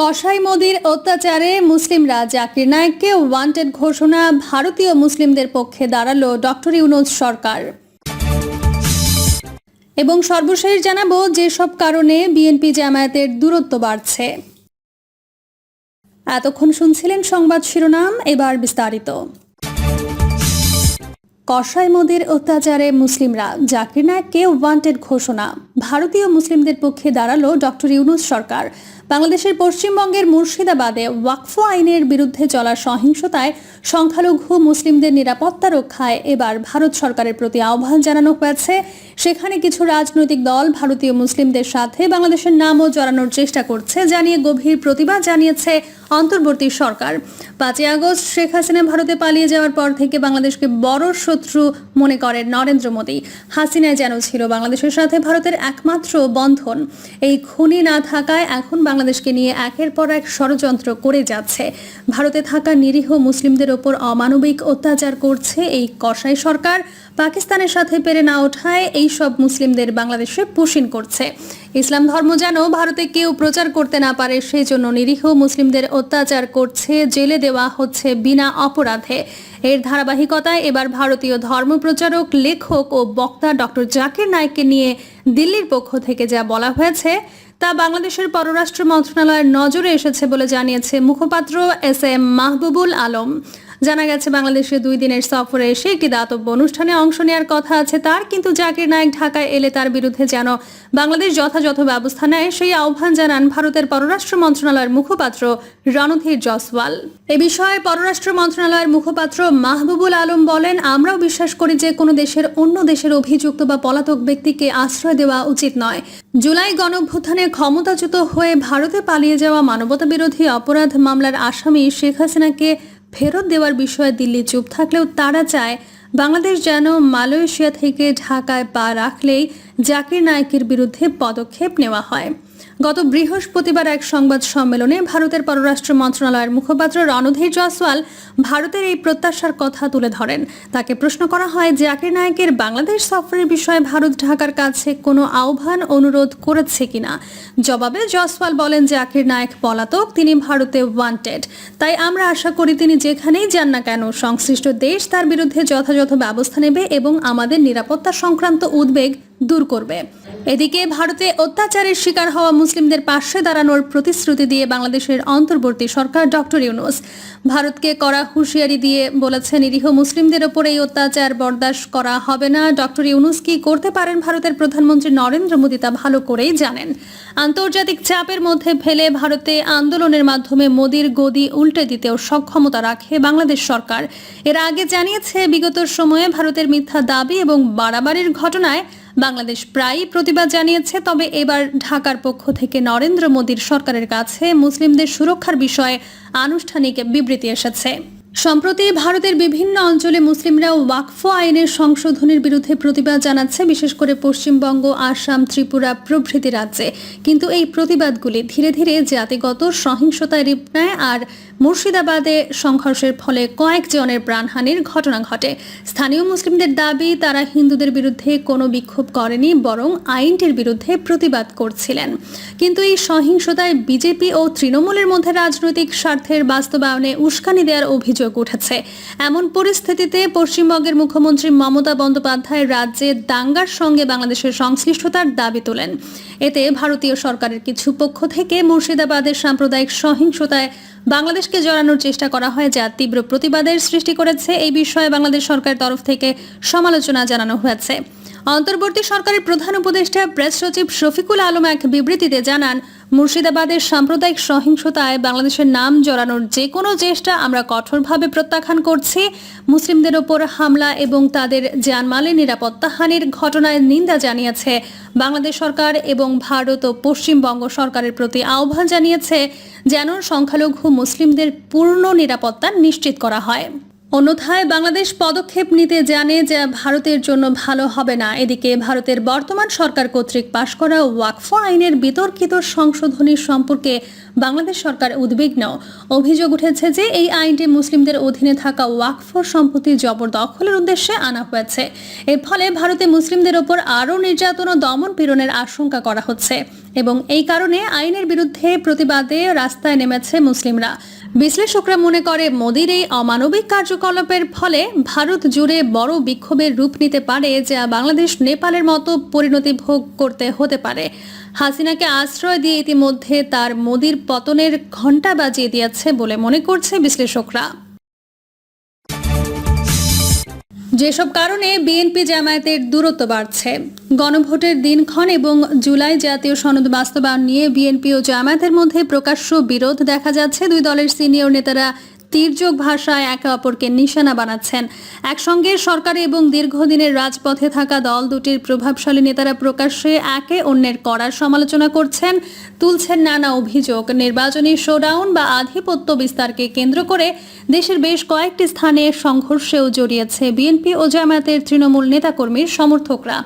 কসাই মোদির অত্যাচারে মুসলিমরা জাকির নায়েককে ওয়ান্টেড ঘোষণা ভারতীয় মুসলিমদের পক্ষে দাঁড়াল ডক্টর ইউনুস সরকার। এবং সর্বশেষ জানাব, যেসব কারণে বিএনপি জামায়াতের দূরত্ব বাড়ছে। এতক্ষণ শুনছিলেন সংবাদ শিরোনাম, এবার বিস্তারিত। কসাই মোদের অত্যাচারে মুসলিমরা জাকির নায়েককে ওয়ান্টেড ঘোষণা ভারতীয় মুসলিমদের পক্ষে দাঁড়াল ডক্টর ইউনুস সরকার। বাংলাদেশের পশ্চিমবঙ্গের মুর্শিদাবাদে ওয়াকফ আইনের বিরুদ্ধে চলা সহিংসতায় সংখ্যালঘু মুসলিমদের নিরাপত্তা রক্ষায় এবার ভারত সরকারের প্রতি আহ্বান জানানো হয়েছে। সেখানে কিছু রাজনৈতিক দল ভারতীয় মুসলিমদের সাথে বাংলাদেশের নামও জড়ানোর চেষ্টা করছে জানিয়ে গভীর প্রতিবাদ জানিয়েছে অন্তর্বর্তী সরকার। পাঁচই আগস্ট শেখ হাসিনা ভারতে পালিয়ে যাওয়ার পর থেকে বাংলাদেশকে বড় শত্রু মনে করেন নরেন্দ্র মোদী। হাসিনায় যেন ছিল বাংলাদেশের সাথে ভারতের একমাত্র বন্ধন। এই খুনি না থাকায় এখন বাংলাদেশকে নিয়ে একের পর এক ষড়যন্ত্র করে যাচ্ছে। ভারতে থাকা নিরীহ মুসলিমদের ওপর অমানবিক অত্যাচার করছে এই কসাই সরকার। পাকিস্তানের সাথে পেরে না ওঠায় এই সব মুসলিমদের বাংলাদেশে পুষিন করছে। ইসলাম ধর্ম যেন ভারতে কেউ প্রচার করতে না পারে সেই জন্য নিরীহ মুসলিমদের অত্যাচার করছে, জেলে দেওয়া হচ্ছে বিনা অপরাধে। এর ধারাবাহিকতায় এবার ভারতীয় ধর্মপ্রচারক লেখক ও বক্তা ডক্টর জাকির নায়েককে নিয়ে দিল্লির পক্ষ থেকে যা বলা হয়েছে তা বাংলাদেশের পররাষ্ট্র মন্ত্রণালয়ের নজরে এসেছে বলে জানিয়েছে মুখপাত্র এস এম মাহবুবুল আলম। জানা গেছে, বাংলাদেশে দুই দিনের সফরে এসে একটি দাতব্য অনুষ্ঠানে অংশ নেওয়ার কথা আছে তার, কিন্তু জাকির নায়েক ঢাকায় এলে তার বিরুদ্ধে যেন বাংলাদেশ যথাযথ ব্যবস্থা নেয়, সেই আহ্বান জানান ভারতের পররাষ্ট্র মন্ত্রণালয়ের মুখপাত্র রণধীর জসওয়াল এ বিষয়ে পররাষ্ট্র মন্ত্রণালয়ের মুখপাত্র মাহবুবুল আলম বলেন, আমরাও বিশ্বাস করি যে কোনো দেশের অন্য দেশের অভিযুক্ত বা পলাতক ব্যক্তিকে আশ্রয় দেওয়া উচিত নয়। জুলাই গণভ্যুত্থানে ক্ষমতাচ্যুত হয়ে ভারতে পালিয়ে যাওয়া মানবতা বিরোধী অপরাধ মামলার আসামি শেখ হাসিনাকে ফেরত দেওয়ার বিষয়ে দিল্লি চুপ থাকলেও তারা চায় বাংলাদেশ যেন মালয়েশিয়া থেকে ঢাকায় পা রাখলেই জাকির নায়কের বিরুদ্ধে পদক্ষেপ নেওয়া হয়। গত বৃহস্পতিবার এক সংবাদ সম্মেলনে ভারতের পররাষ্ট্র মন্ত্রণালয়ের মুখপাত্র রণধীর জয়সওয়াল ভারতের এই প্রত্যাশার কথা তুলে ধরেন। তাকে প্রশ্ন করা হয়, জাকির নায়েকের বাংলাদেশ সফরের বিষয়ে ভারত ঢাকার কাছে কোনো আহ্বান, অনুরোধ করেছে কিনা? জবাবে জয়সওয়াল বলেন, জাকির নায়েক পলাতক, তিনি ভারতে ওয়ান্টেড তাই আমরা আশা করি তিনি যেখানেই যান না কেন, সংশ্লিষ্ট দেশ তার বিরুদ্ধে যথাযথ ব্যবস্থা নেবে এবং আমাদের নিরাপত্তা সংক্রান্ত উদ্বেগ দূর করবে। এদিকে ভারতে অত্যাচারের শিকার হওয়া মুসলিমদের পাশে দাঁড়ানোর প্রতিশ্রুতি দিয়ে বাংলাদেশের অন্তর্বর্তী সরকার ডক্টর ইউনুস। ভারতকে করা হুঁশিয়ারি দিয়ে বলেছে নিরীহ মুসলিমদের ওপর এই অত্যাচার বরদাস্ত করা হবে না। ডক্টর ইউনুস কি করতে পারেন ভারতের প্রধানমন্ত্রী নরেন্দ্র মোদী তা ভালো করেই জানেন। আন্তর্জাতিক চাপের মধ্যে ফেলে ভারতে আন্দোলনের মাধ্যমে মোদির গদি উল্টে দিতেও সক্ষমতা রাখে বাংলাদেশ সরকার। এর আগে জানিয়েছে, বিগত সময়ে ভারতের মিথ্যা দাবি এবং বাড়াবাড়ির ঘটনায় বাংলাদেশ প্রায়ই প্রতিবাদ জানিয়েছে, তবে এবার ঢাকার পক্ষ থেকে নরেন্দ্র মোদীর সরকারের কাছে মুসলিমদের সুরক্ষার বিষয়ে আনুষ্ঠানিক বিবৃতি এসেছে। সম্প্রতি ভারতের বিভিন্ন অঞ্চলে মুসলিমরা ওয়াকফ আইনের সংশোধনের বিরুদ্ধে প্রতিবাদ জানাচ্ছে, বিশেষ করে পশ্চিমবঙ্গ, আসাম, ত্রিপুরা প্রভৃতি রাজ্যে। কিন্তু এই প্রতিবাদগুলি ধীরে ধীরে জাতিগত সহিংসতায় রূপ নেয় আর মুর্শিদাবাদে সংঘর্ষের ফলে কয়েকজনের প্রাণহানির ঘটনা ঘটে। স্থানীয় মুসলিমদের দাবি, তারা হিন্দুদের বিরুদ্ধে কোনো বিক্ষোভ করেনি, বরং আইনটির বিরুদ্ধে প্রতিবাদ করছিলেন। কিন্তু এই সহিংসতায় বিজেপি ও তৃণমূলের মধ্যে রাজনৈতিক স্বার্থের বাস্তবায়নে উস্কানি দেওয়ার অভিযোগ উঠেছে। এমন পরিস্থিতিতে পশ্চিমবঙ্গের মুখ্যমন্ত্রী মমতা বন্দ্যোপাধ্যায় রাজ্যে দাঙ্গার সঙ্গে বাংলাদেশের সংশ্লিষ্টতার দাবি তোলেন। এতে ভারতীয় সরকারের কিছু পক্ষ থেকে মুর্শিদাবাদের সাম্প্রদায়িক সহিংসতায় বাংলাদেশকে জড়ানোর চেষ্টা করা হয়, যা তীব্র প্রতিবাদের সৃষ্টি করেছে। এই বিষয়ে বাংলাদেশ সরকারের তরফ থেকে সমালোচনা জানানো হয়েছে। অন্তর্বর্তী সরকারের প্রধান উপদেষ্টা প্রেস সচিব শফিকুল আলম এক বিবৃতিতে জানান মুর্শিদাবাদের সাম্প্রদায়িক সহিংসতায় বাংলাদেশের নাম জড়ানোর যে কোনো চেষ্টা আমরা কঠোরভাবে প্রত্যাখ্যান করছি। মুসলিমদের ওপর হামলা এবং তাদের জানমালের নিরাপত্তা হানির ঘটনায় নিন্দা জানিয়েছে বাংলাদেশ সরকার এবং ভারত ও পশ্চিমবঙ্গ সরকারের প্রতি আহ্বান জানিয়েছে যেন সংখ্যালঘু মুসলিমদের পূর্ণ নিরাপত্তা নিশ্চিত করা হয়। অন্যথায় বাংলাদেশ পদক্ষেপ নিতে জানে যে ভারতের জন্য ভালো হবে না। এদিকে ভারতের বর্তমান সরকার কর্তৃক পাশ করা ওয়াকফ আইনের বিতর্কিত সংশোধনী সম্পর্কে বাংলাদেশ সরকার উদ্বিগ্ন। অভিযোগ উঠেছে যে এই আইনটি মুসলিমদের অধীনে থাকা ওয়াকফ সম্পত্তি জবরদখলের উদ্দেশ্যে আনা হয়েছে। এর ফলে ভারতে মুসলিমদের ওপর আরও নির্যাতন ও দমন পীড়নের আশঙ্কা করা হচ্ছে এবং এই কারণে আইনের বিরুদ্ধে প্রতিবাদে রাস্তায় নেমেছে মুসলিমরা। বিশ্লেষকরা মনে করে, মোদির এই অমানবিক কার্যকলাপের ফলে ভারত জুড়ে বড় বিক্ষোভের রূপ নিতে পারে যা বাংলাদেশ, নেপালের মতো পরিণতি ভোগ করতে হতে পারে। হাসিনাকে আশ্রয় দিয়ে ইতিমধ্যে তার মোদির পতনের ঘণ্টা বাজিয়ে দিয়েছে বলে মনে করছে বিশ্লেষকরা। যেসব কারণে বিএনপি জামায়াতের দূরত্ব বাড়ছে, গণভোটের দিনক্ষণ এবং জুলাই জাতীয় সনদ বাস্তবায়ন নিয়ে বিএনপি ও জামায়াতের মধ্যে প্রকাশ্য বিরোধ দেখা যাচ্ছে। দুই দলের সিনিয়র নেতারা তীর্যক ভাষায় একে অপরকে নিশানা বানাচ্ছেন। একসঙ্গে সরকারে এবং দীর্ঘদিনের রাজপথে থাকা দল দুটির প্রভাবশালী নেতারা প্রকাশ্যে একে অন্যের করার সমালোচনা করছেন। তুলছেন নানা অভিযোগ। নির্বাচনী শোডাউন বা আধিপত্য বিস্তারকে কেন্দ্র করে দেশের বেশ কয়েকটি স্থানে সংঘর্ষেও জড়িয়েছে বিএনপি ও জামায়াতের তৃণমূল নেতাকর্মীর সমর্থকরা।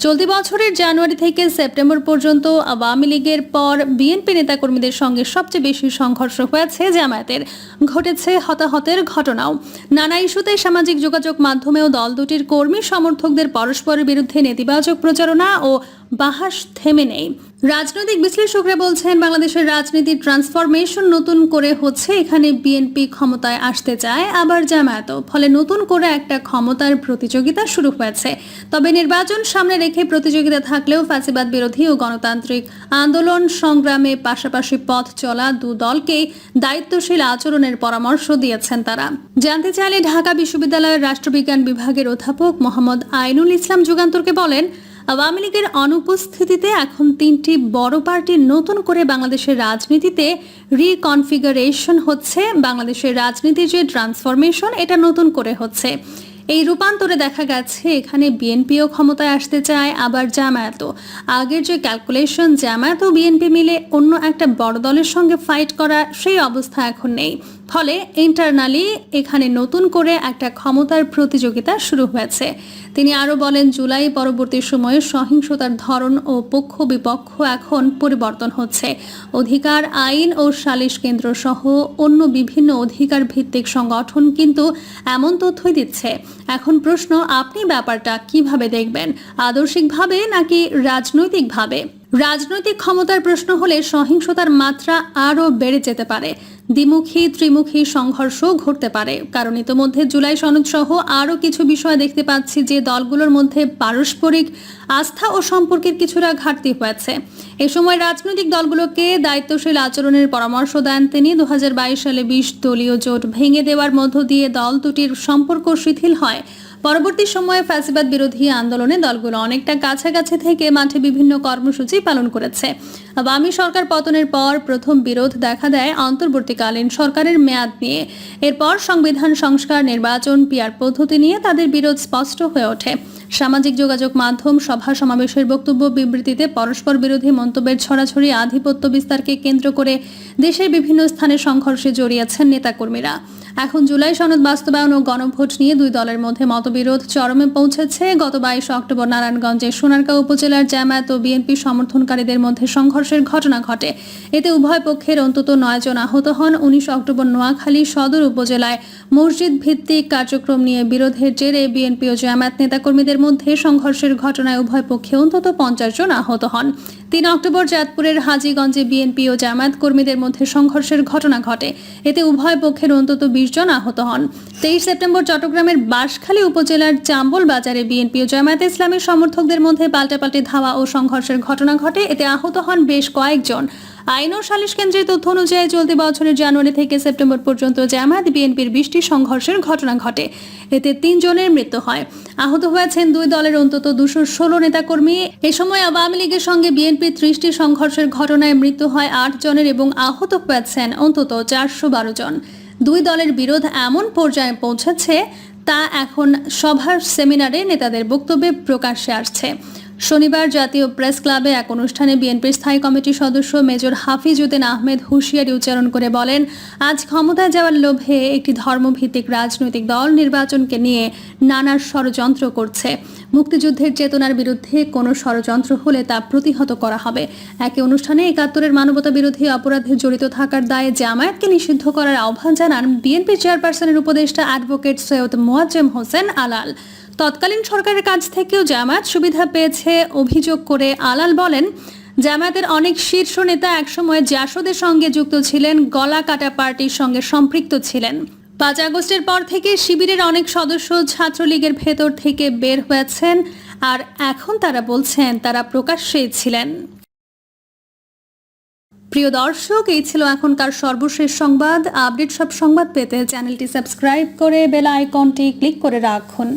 চলতি বছরের জানুয়ারি থেকে সেপ্টেম্বর পর্যন্ত আওয়ামী লীগের পর বিএনপি নেতাকর্মীদের সঙ্গে সবচেয়ে বেশি সংঘর্ষ হয়েছে জামায়াতের। ঘটেছে হতাহতের ঘটনাও। নানা ইস্যুতে সামাজিক যোগাযোগ মাধ্যমেও দল দুটির কর্মী সমর্থকদের পরস্পরের বিরুদ্ধে নেতিবাচক প্রচারণা ও বাহাস থেমে নেই। রাজনৈতিক বিশ্লেষকরা বলছেন, বাংলাদেশের রাজনীতির ট্রান্সফরমেশন নতুন করে হচ্ছে। এখানে বিএনপি ক্ষমতায় আসতে চায়, আবার জামায়াতও। ফলে নতুন করে একটা ক্ষমতার প্রতিযোগিতা শুরু হয়েছে। তবে নির্বাচন সামনে রেখে প্রতিযোগিতা থাকলেও ফ্যাসিবাদ বিরোধী ও গণতান্ত্রিক আন্দোলন সংগ্রামে পাশাপাশি পথ চলা দু দলকেই দায়িত্বশীল আচরণের পরামর্শ দিয়েছেন তারা। জানতে চাইলে ঢাকা বিশ্ববিদ্যালয়ের রাষ্ট্রবিজ্ঞান বিভাগের অধ্যাপক মোহাম্মদ আইনুল ইসলাম যুগান্তরকে বলেন আওয়ামী লীগের অনুপস্থিতিতে এখন তিনটি বড় পার্টি নতুন করে বাংলাদেশের রাজনীতিতে রিকনফিগারেশন হচ্ছে। বাংলাদেশের রাজনীতির যে ট্রান্সফরমেশন এটা নতুন করে হচ্ছে। এই রূপান্তরে দেখা গেছে, এখানে বিএনপিও ক্ষমতায় আসতে চায়, আবার জামায়াতও। আগের যে ক্যালকুলেশন জামায়াত ও বিএনপি মিলে অন্য একটা বড় দলের সঙ্গে ফাইট করা সেই অবস্থা এখন নেই। ফলে ইন্টারনালি এখানে নতুন করে একটা ক্ষমতার প্রতিযোগিতা শুরু হয়েছে। তিনি আরও বলেন, জুলাই পরবর্তী সময়ে সহিংসতার ধরন ও পক্ষ বিপক্ষ এখন পরিবর্তন হচ্ছে। অধিকার, আইন ও সালিশ কেন্দ্র সহ অন্য বিভিন্ন অধিকার ভিত্তিক সংগঠন কিন্তু এমন তথ্যই দিচ্ছে। এখন প্রশ্ন, আপনি ব্যাপারটা কীভাবে দেখবেন? আদর্শিকভাবে নাকি রাজনৈতিকভাবে? রাজনৈতিক ক্ষমতার প্রশ্ন হলে সহিংসতার মাত্রা আরও বেড়ে যেতে পারে। দ্বিমুখী, ত্রিমুখী সংঘর্ষ ঘটতে পারে। কারণ ইতোমধ্যে জুলাই সনদ সহ আরও কিছু বিষয় দেখতে পাচ্ছি যে দলগুলোর মধ্যে পারস্পরিক আস্থা ও সম্পর্কের কিছুটা ঘাটতি হয়েছে। এ সময় রাজনৈতিক দলগুলোকে দায়িত্বশীল আচরণের পরামর্শ দেন তিনি। দু হাজার বাইশ সালে বিশ দলীয় জোট ভেঙে দেওয়ার মধ্য দিয়ে দল দুটির সম্পর্ক শিথিল হয়। পরবর্তী সময়ে ফ্যাসিবাদ বিরোধী আন্দোলনে দলগুলো অনেকটা কাছাকাছি থেকে মাঠে বিভিন্ন কর্মসূচি পালন করেছে। আওয়ামী সরকার পতনের পর প্রথম বিরোধ দেখা দেয় অন্তর্বর্তীকালীন সরকারের মেয়াদ নিয়ে। এরপর সংবিধান সংস্কার, নির্বাচন পিয়ার পদ্ধতি নিয়ে তাদের বিরোধ স্পষ্ট হয়ে ওঠে। সামাজিক যোগাযোগ মাধ্যম, সভা সমাবেশের বক্তব্য, বিবৃতিতে পরস্পর বিরোধী মন্তব্যের ছড়াছড়ি, আধিপত্য বিস্তারকে কেন্দ্র করে দেশের বিভিন্ন স্থানে সংঘর্ষে জড়িয়েছেন নেতাকর্মীরা। এখন জুলাই সনদ বাস্তবায়ন ও গণভোট নিয়ে দুই দলের মধ্যে মতবিরোধ চরমে পৌঁছেছে। গত বাইশ অক্টোবর নারায়ণগঞ্জের সোনারগাঁও উপজেলার জামায়াত ও বিএনপি সমর্থনকারীদের মধ্যে সংঘর্ষের ঘটনা ঘটে। এতে উভয় পক্ষের অন্তত নয় জন আহত হন। উনিশ অক্টোবর নোয়াখালী সদর উপজেলায় মসজিদ ভিত্তিক কার্যক্রম নিয়ে বিরোধের জেরে বিএনপি ও জামায়াত নেতাকর্মীদের মধ্যে সংঘর্ষের ঘটনায় উভয় পক্ষে অন্তত পঞ্চাশ জন আহত হন। তিন অক্টোবর চাঁদপুরের হাজিগঞ্জে বিএনপি ও জামায়াত কর্মীদের মধ্যে সংঘর্ষের ঘটনা ঘটে। এতে উভয় পক্ষের অন্তত বিশ জন আহত হন। তেইশ সেপ্টেম্বর চট্টগ্রামের বাঁশখালী উপজেলার চাম্বল বাজারে বিএনপি ও জামায়াত ইসলামের সমর্থকদের মধ্যে পাল্টাপাল্টি ধাওয়া ও সংঘর্ষের ঘটনা ঘটে। এতে আহত হন বেশ কয়েকজন। আইন ও সালিশ কেন্দ্রের তথ্য অনুযায়ী চলতি বছরের জানুয়ারি থেকে সেপ্টেম্বর পর্যন্ত জামায়াত বিএনপির বিশটি সংঘর্ষের ঘটনা ঘটে। এতে তিনজনের মৃত্যু হয়। আহত হয়েছেন দুই দলের অন্তত দুশো ষোলো নেতাকর্মী। এ সময় আওয়ামী লীগের সঙ্গে বিএনপির ত্রিশটি সংঘর্ষের ঘটনায় মৃত্যু হয় আট জনের এবং আহত হয়েছেন অন্তত চারশো বারো জন। দুই দলের বিরোধ এমন পর্যায়ে পৌঁছেছে, তা এখন সভার সেমিনারে নেতাদের বক্তব্যে প্রকাশ্যে আসছে। শনিবার জাতীয় প্রেস ক্লাবে এক অনুষ্ঠানে বিএনপির স্থায়ী কমিটির সদস্য মেজর হাফিজ উদ্দিন আহমেদ হুঁশিয়ারি উচ্চারণ করে বলেন, আজ ক্ষমতায় যাওয়ার লোভে একটি ধর্মভিত্তিক রাজনৈতিক দল নির্বাচনকে নিয়ে নানা ষড়যন্ত্র করছে। মুক্তিযুদ্ধের চেতনার বিরুদ্ধে কোনো ষড়যন্ত্র হলে তা প্রতিহত করা হবে। একই অনুষ্ঠানে একাত্তরের মানবতা বিরোধী অপরাধে জড়িত থাকার দায়ে জামায়াতকে নিষিদ্ধ করার আহ্বান জানান বিএনপি চেয়ারপারসনের উপদেষ্টা অ্যাডভোকেট সৈয়দ মোয়াজ্জেম হোসেন আলাল। তৎকালীন সরকারের কাছ থেকেও জামায়াত সুবিধা পেয়েছে অভিযোগ করে আলাল বলেন, জামায়াতের অনেক শীর্ষ নেতা একসময় জাসদের সঙ্গে যুক্ত ছিলেন, গলা কাটা পার্টির সঙ্গে সম্পৃক্ত ছিলেন। পাঁচ আগস্টের পর থেকে শিবিরের অনেক সদস্য ছাত্রলীগের ভেতর থেকে বের হয়েছেন আর এখন তারা বলছেন তারা প্রকাশ্যে ছিলেন। প্রিয় দর্শক, এই ছিল এখনকার সর্বশেষ সংবাদ। আপডেট সব সংবাদ পেতে চ্যানেলটি সাবস্ক্রাইব করে বেল আইকনটি ক্লিক করে রাখুন।